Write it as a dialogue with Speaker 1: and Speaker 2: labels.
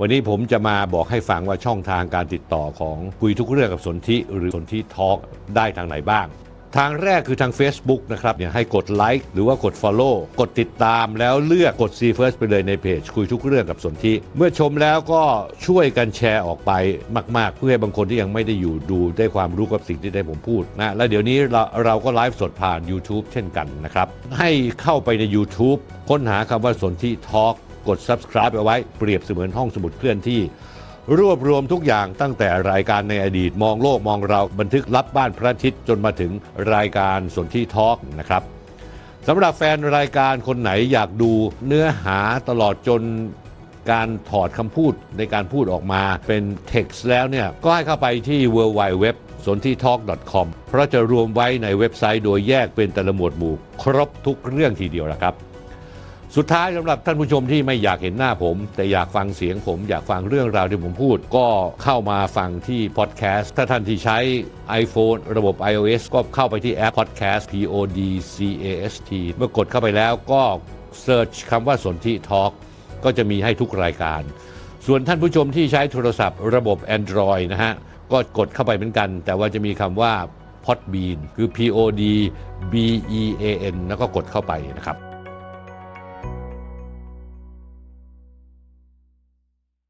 Speaker 1: วันนี้ผมจะมาบอกให้ฟังว่าช่องทางการติดต่อของคุยทุกเรื่องกับสนธิหรือสนธิทอล์กได้ทางไหนบ้าง ทางแรกคือทาง Facebook นะครับเนี่ยให้กดไลค์หรือว่ากด Follow กดติดตามแล้วเลือกกด See First ไปเลยในเพจ คุยทุกเรื่องกับสนธิเมื่อชมแล้วก็ช่วยกันแชร์ออกไปมาก ๆ เพื่อให้บางคนที่ยังไม่ได้อยู่ดูได้ความรู้กับสิ่งที่ได้ผมพูดนะแล้วเดี๋ยวนี้เราเราก็ไลฟ์สดผ่าน YouTube เช่นกันนะครับให้เข้าไปใน YouTube ค้นหาคำว่าสนธิทอล์ก กด subscribe เอาไว้เปรียบเสมือนห้องสมุดเคลื่อนที่ รวบรวมทุกอย่างตั้งแต่รายการในอดีตมองโลกมองเราบันทึกลับบ้านพระอาทิตย์จนมาถึงรายการสนที่ทอล์กนะครับสำหรับแฟนรายการคนไหนอยากดูเนื้อหาตลอดจนการถอดคำพูดในการพูดออกมาเป็น text แล้วเนี่ย ก็ให้เข้าไปที่ w w w สนที่ talk.com เพราะจะรวมไว้ในเว็บไซต์โดยแยกเป็นแต่ละหมวดหมู่ ครบทุกเรื่องทีเดียวนะครับ สุดท้ายสำหรับท่านผู้ชมที่ไม่อยากเห็นหน้าผม แต่อยากฟังเสียงผมอยากฟังเรื่องราวที่ผมพูด ก็เข้ามาฟังที่พอดแคสต์ถ้าท่านที่ใช้ iPhone ระบบ iOS ก็เข้าไปที่แอป Podcast P O D C A S T เมื่อกดเข้าไปแล้วก็เ e ิร์ชคำว่าสนธิทอ l k ก็จะมีให้ทุกรายการ ส่วนท่านผู้ชมที่ใช้โทรศัพท์ระบบ Android นะฮะ ก็กดเข้าไปเหมือนกัน แต่ว่าจะมีคำว่า Podbean คือ P O D B E A N แล้วก็กดเข้าไปนะครับ